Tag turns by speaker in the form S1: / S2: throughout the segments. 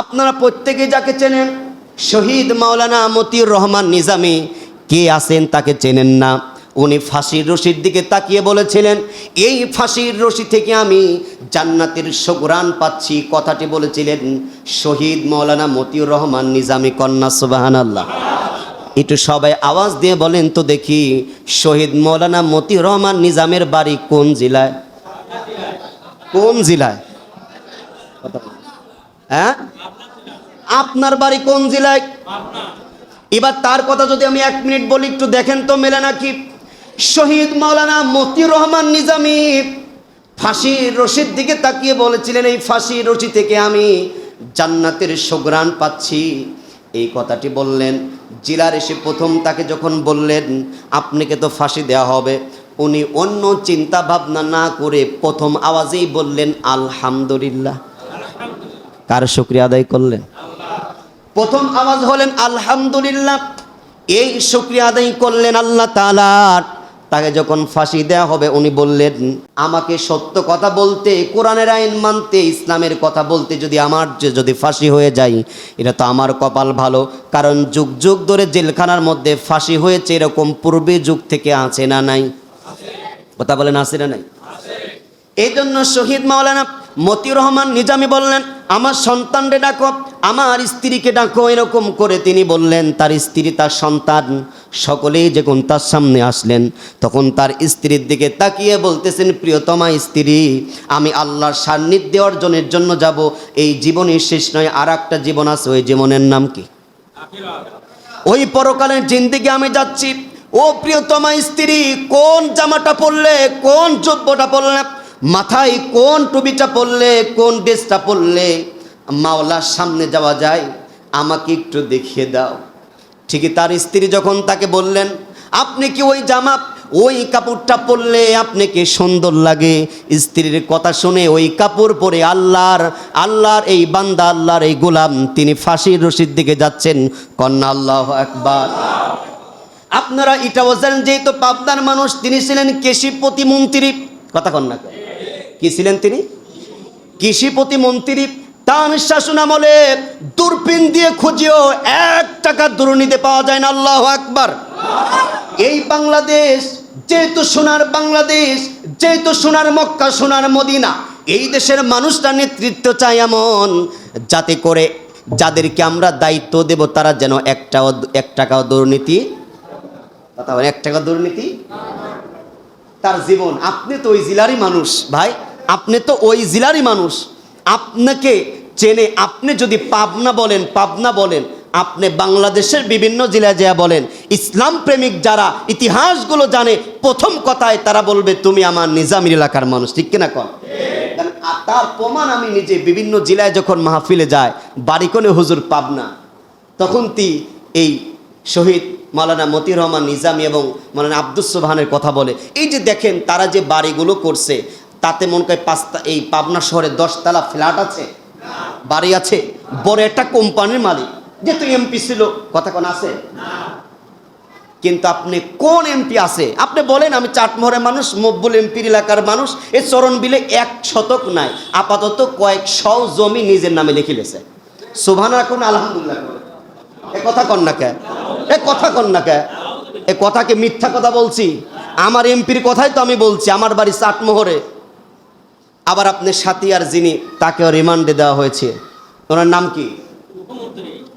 S1: আপনারা প্রত্যেকে যাকে চেনেন, শহীদ মাওলানা মতিউর রহমান নিজামি, কে আছেন তাকে চেনেন না। উনি ফাঁসির রশির দিকে তাকিয়ে বলেছিলেন, এই ফাঁসির রশি থেকে আমি জান্নাতের সগুরান পাচ্ছি। কথাটি বলেছিলেন শহীদ মৌলানা মতিউর রহমান নিজামি কন্যা সুবাহান আল্লাহ একটু সবাই আওয়াজ দিয়ে বলেন তো দেখি, শহীদ মৌলানা মতিউর রহমান নিজামের বাড়ি কোন জেলায়? কোন জেলায়? হ্যাঁ? আপনার বাড়ি কোন জেলায়? এবার তার কথা যদি আমি এক মিনিট বলি, একটু দেখেন তো মেলে নাকি। শহীদ মাওলানা মতিউর রহমান নিজামি ফাঁসির রশির দিকে তাকিয়ে বলেছিলেন, এই ফাঁসির রশি থেকে আমি জান্নাতের সুগ্রাণ পাচ্ছি। এই কথাটি বললেন। জেলার এসে প্রথম তাকে যখন বললেন, আপনাকে তো ফাঁসি দেওয়া হবে। উনি অন্য চিন্তা ভাবনা না করে প্রথম আওয়াজেই বললেন, আলহামদুলিল্লাহ। কার শুক্রিয়া আদায় করলেন? প্রথম আওয়াজ হলেন, আলহামদুলিল্লাহ। এই শুক্রিয়া আদায় করলেন আল্লাহ তালার তাকে যখন ফাঁসি দেওয়া হবে, উনি বললেন, আমাকে সত্য কথা বলতে, কোরআনের আইন মানতে, ইসলামের কথা বলতে যদি আমার যদি ফাঁসি হয়ে যায়, এটা তো আমার কপাল ভালো। কারণ যুগ যুগ ধরে জেলখানার মধ্যে ফাঁসি হয়েছে, এরকম পূর্বে যুগ থেকে আছে না নাই? কথা বলেন, আছে না নাই? এই জন্য শহীদ মাওলানা মতিউর রহমান নিজামি বললেন, আমার সন্তানরে ডাকো আমার স্ত্রীকে ডাকো, এরকম করে তিনি বললেন, তার স্ত্রী তার সন্তান, সকলেই যখন তার সামনে আসলেন, তখন তার স্ত্রীর দিকে তাকিয়ে বলতেছেন, প্রিয়তমা স্ত্রী, আমি আল্লাহর সান্নিধ্য অর্জনের জন্য যাব, এই জীবনের শেষ নয় আর একটা জীবন আছে, ওই জীবনের নাম কি? ওই পরকালের জিন্দিগি আমি যাচ্ছি। ও প্রিয়তমা স্ত্রী, কোন জামাটা পরলে, কোন জব্যটা পরলে, মাথায় কোন টুপিটা পরলে, কোন ড্রেসটা পরলে মাওলার সামনে যাওয়া যায়, আমাকে একটু দেখিয়ে দাও। ঠিকই তার স্ত্রী যখন তাকে বললেন, আপনি কি ওই জামা, ওই কাপড়টা পরলে আপনাকে সুন্দর লাগে? স্ত্রীর কথা শুনে ওই কাপড় পরে আল্লাহর আল্লাহর এই বান্দা, আল্লাহর এই গোলাম, তিনি ফাঁসির রশির দিকে যাচ্ছেন। কন্যা, আল্লাহ একবার আপনারা এটা জানেন, যেহেতু পাবনার মানুষ, তিনি ছিলেন কৃষি প্রতিমন্ত্রী। কথা কন্যা কি ছিলেন তিনি? কৃষি প্রতিমন্ত্রী। তার শাসন আমলে দূরবীন দিয়ে খুঁজিও এক টাকা দুর্নীতি পাওয়া যায় না, আল্লাহ একবার এই বাংলাদেশ, যেহেতু সোনার বাংলাদেশ, যেহেতু সোনার মক্কা, সোনার মদিনা, এই দেশের মানুষরা নেতৃত্ব চায় এমন যাতে করে যাদেরকে আমরা দায়িত্ব দেব, তারা যেন একটাও, এক টাকাও দুর্নীতি এক টাকা দুর্নীতি? তার জীবন। আপনি তো ওই জেলারই মানুষ, ভাই। আপনি তো ওই জেলারই মানুষ। আপনাকে চেনে আপনি যদি পাবনা বলেন পাবনা বলেন, আপনি বাংলাদেশের বিভিন্ন জেলায় যা বলেন, ইসলাম প্রেমিক যারা ইতিহাসগুলো জানে, প্রথম কথায় তারা বলবে, তুমি আমার নিজামির এলাকার মানুষ। ঠিক কিনা কন? তার প্রমাণ আমি নিজে বিভিন্ন জেলায় যখন মাহফিলে যায় বাড়িকনে হুজুর পাবনা। তখন তি এই শহীদ মালানা মতিউর রহমান নিজামী এবং মালানা আব্দুস সোবহানের কথা বলে। এই যে দেখেন, তারা যে বাড়িগুলো করছে, তাতে মনে করে পাঁচটা এই পাবনা শহরে দশতলা ফ্ল্যাট আছে। বাড়ি আছে, বড় একটা কোম্পানির মালিক, যেহেতু এমপি ছিল, কথা কোন আছে? কিন্তু আপনি কোন এমপি আছে? আপনি বলেন, আমি চাটমোহরের মানুষ মব্বুল এমপির এলাকার মানুষ এই চরণ বিলে এক শতক নাই, আপাতত কয়েক শ জমি নিজের নামে লিখে লেছে। শোভানা এখন আলহামদুলিল্লাহ এ কথা কন না কে? এ কথা কন না কে? এ কথাকে মিথ্যা কথা বলছি? আমার এমপির কথাই তো আমি বলছি, আমার বাড়ি চাটমোহরে। আবার আপনি সাথিয়ার যিনি তাকেও রিমান্ডে দেওয়া হয়েছে। ওনার নাম কি?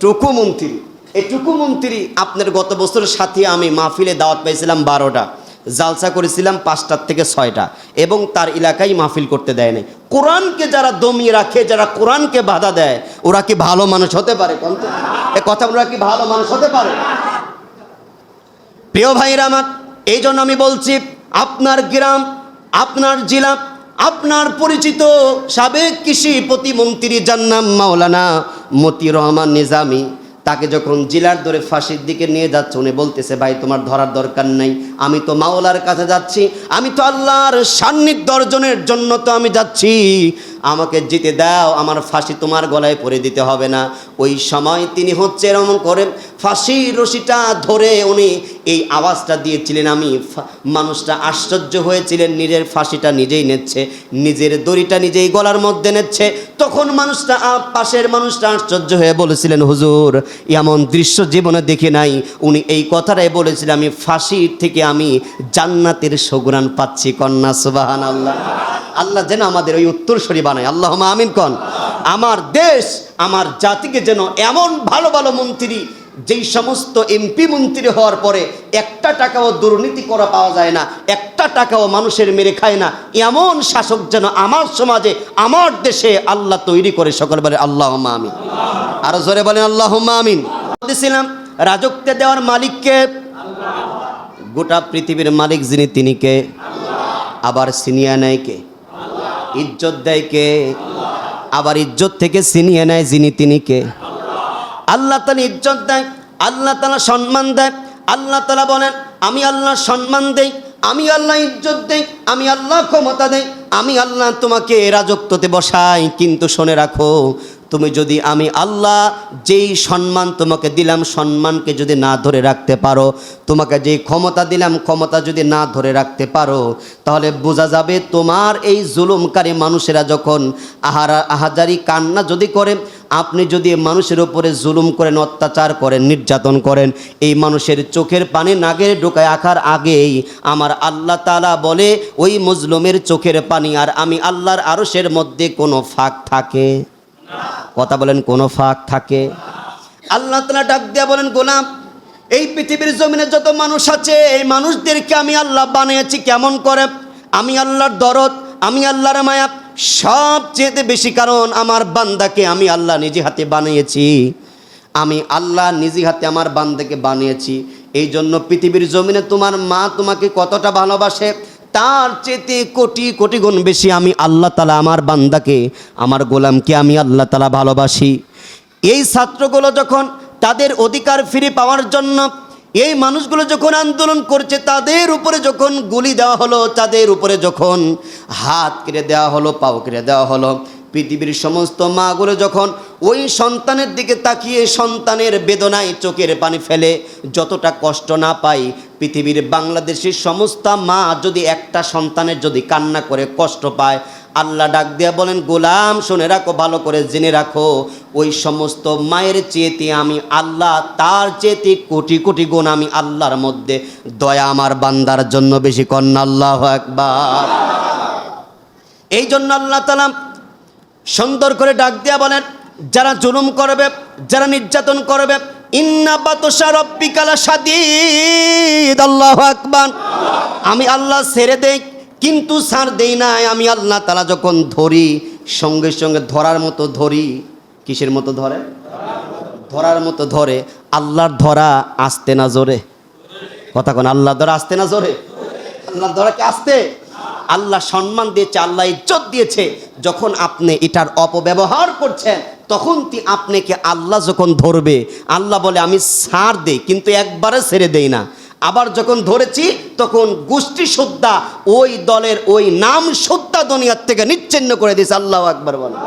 S1: টুকু মন্ত্রী এই টুকু মন্ত্রী আপনার গত বছরের সাথে আমি মাহফিলে দাওয়াত পাইছিলাম বারোটা। জালসা করেছিলাম পাঁচটার থেকে ছয়টা। এবং তার এলাকায় মাহফিল করতে দেয় নাই। কোরআনকে যারা দমিয়ে রাখে যারা কোরআনকে বাধা দেয় ওরা কি ভালো মানুষ হতে পারে এ কথা ওরা কি ভালো মানুষ হতে পারে? প্রিয় ভাইরা আমার এই জন্য আমি বলছি আপনার গ্রাম আপনার জেলা আপনার পরিচিত সাবেক কৃষি প্রতিমন্ত্রী যার নাম মাওলানা মতি রহমান নিজামি, তাকে যখন জেলার ধরে ফাঁসির দিকে নিয়ে যাচ্ছে, উনি বলতেছে, ভাই, তোমার ধরার দরকার নাই, আমি তো মাওলার কাছে যাচ্ছি, আমি তো আল্লাহর সান্নিধ্য অর্জনের জন্য তো আমি যাচ্ছি, আমাকে জিতে দাও, আমার ফাঁসি তোমার গলায় পরে দিতে হবে না। ওই সময় তিনি হচ্ছে এরকম করে ফাঁসির রশিটা ধরে উনি এই আওয়াজটা দিয়েছিলেন। আমি মানুষটা আশ্চর্য হয়েছিলেন, নিজের ফাঁসিটা নিজেই নেচ্ছে, নিজের দড়িটা নিজেই গলার মধ্যে নেচ্ছে। তখন মানুষটা পাশের মানুষটা আশ্চর্য হয়ে বলেছিলেন, হুজুর, এমন দৃশ্য জীবনে দেখে নাই। উনি এই কথাটাই বলেছিলেন, আমি ফাঁসির থেকে আমি জান্নাতের সগুরান পাচ্ছি, কন্যা সুবাহান আল্লাহ আল্লাহ যেন আমাদের ওই উত্তরসূরি বানায়। আল্লাহ আমিন কন। আমার দেশ, আমার জাতিকে যেন এমন ভালো ভালো মন্ত্রী যেই সমস্ত এমপি মন্ত্রী হওয়ার পরে একটা টাকাও দুর্নীতি করা পাওয়া যায় না, একটা টাকাও মানুষের মেরে খায় না, এমন শাসক যেন আমার সমাজে, আমার দেশে আল্লাহ তৈরি করে সকল বলে আল্লাহ আমিন। আরও জোরে বলেন আল্লাহ আমিন। বলতেছিলাম, রাজত্বে দেওয়ার মালিককে, গোটা পৃথিবীর মালিক যিনি তিনি কে? আবার সিনিয়া নেয় কে? ইজ্জত দেয় কে? আবার ইজ্জত থেকে ছিনিয়ে নেয় যিনি তিনি কে? আল্লাহ তালা ইজ্জত দেয়, আল্লাহ তালা সম্মান দেয়, আল্লাহ তালা বলেন, আমি আল্লাহ সম্মান দেই, আমি আল্লাহ ইজ্জত দেই, আমি আল্লাহ ক্ষমতা দেই, আমি আল্লাহ তোমাকে রাজত্বতে বসাই, কিন্তু শোনে রাখো তুমি যদি আমি আল্লাহ যেই সম্মান তোমাকে দিলাম, সম্মানকে যদি না ধরে রাখতে পারো, তোমাকে যেই ক্ষমতা দিলাম, ক্ষমতা যদি না ধরে রাখতে পারো, তাহলে বোঝা যাবে তোমার এই জুলুমকারী মানুষেরা যখন আহারা, আহাজারি, কান্না যদি করে, আপনি যদি মানুষের উপরে জুলুম করেন, অত্যাচার করেন, নির্যাতন করেন, এই মানুষের চোখের পানি নাগের ঢোকায় আখার আগেই আমার আল্লাহ তালা বলে, ওই মজলুমের চোখের পানি আর আমি আল্লাহর আরশের মধ্যে কোনো ফাঁক থাকে। কথা বলেন, কোনো ফাঁক থাকে? আল্লাহ তালা ডাক দিয়া বলেন, গোলাম, এই পৃথিবীর জমিনে যত মানুষ আছে, এই মানুষদেরকে আমি আল্লাহ বানিয়েছি কেমন করে? আমি আল্লাহর দরদ, আমি আল্লাহর মায়া সবচেয়ে বেশি কারণ আমার বান্দাকে আমি আল্লাহ নিজে হাতে বানিয়েছি। আমি আল্লাহ নিজে হাতে আমার বান্দাকে বানিয়েছি। এই জন্য পৃথিবীর জমিনে তোমার মা তোমাকে কতটা ভালোবাসে তার চেতে কোটি কোটি গুণ বেশি আমি আল্লাহ তালা আমার বান্দাকে, আমার গোলামকে আমি আল্লাহ তালা ভালোবাসি। এই ছাত্রগুলো যখন তাদের অধিকার ফিরে পাওয়ার জন্য, এই মানুষগুলো যখন আন্দোলন করছে, তাদের উপরে যখন গুলি দেওয়া হলো, তাদের উপরে যখন হাত কেড়ে দেওয়া হলো, পাও কেড়ে দেওয়া হলো পৃথিবীর সমস্ত মাগুলো যখন ওই সন্তানের দিকে তাকিয়ে সন্তানের বেদনায় চোখের পানি ফেলে, যতটা কষ্ট না পাই, পৃথিবীর বাংলাদেশের সমস্ত মা যদি একটা সন্তানের যদি কান্না করে, কষ্ট পায়, আল্লাহ ডাক দিয়া বলেন, গোলাম, শুনে রাখো, ভালো করে জেনে রাখো, ওই সমস্ত মায়ের চেয়েতে আমি আল্লাহ, তার চেয়েতে কোটি কোটি গুণ আমি আল্লাহর মধ্যে। দয়া আমার বান্দার জন্য বেশি কন্যা, আল্লাহ একবার এই জন্য আল্লাহ তালাম সুন্দর করে ডাক দিয়া বলেন, যারা জুলুম করবে, যারা নির্যাতন করবে আমি আল্লাহ ছেড়ে দেই, কিন্তু সার দেই নাই। আমি আল্লাহ তালা যখন ধরি, সঙ্গে সঙ্গে ধরার মতো ধরি, কিসের মতো ধরে? ধরার মতো ধরে। আল্লাহর ধরা আসতে না জোরে? কথা কোন আল্লাহ ধরা আসতে না জোরে? আল্লাহ ধরা কি আসতে? আল্লাহ সম্মান দিয়েছে, আল্লাহ ইজ্জত দিয়েছে। যখন আপনি এটার অপব্যবহার করছেন, তখন তি আপনাকে আল্লাহ যখন ধরবে, আল্লাহ বলে, আমি সার দেই, কিন্তু একবারে ছেড়ে দেই না। আবার যখন ধরেছি, তখন গোষ্ঠী শ্রদ্ধা ওই দলের ওই নাম শ্রদ্ধা দুনিয়ার থেকে নিচ্ছিন্ন করে দিয়েছে, আল্লাহ একবার বলে।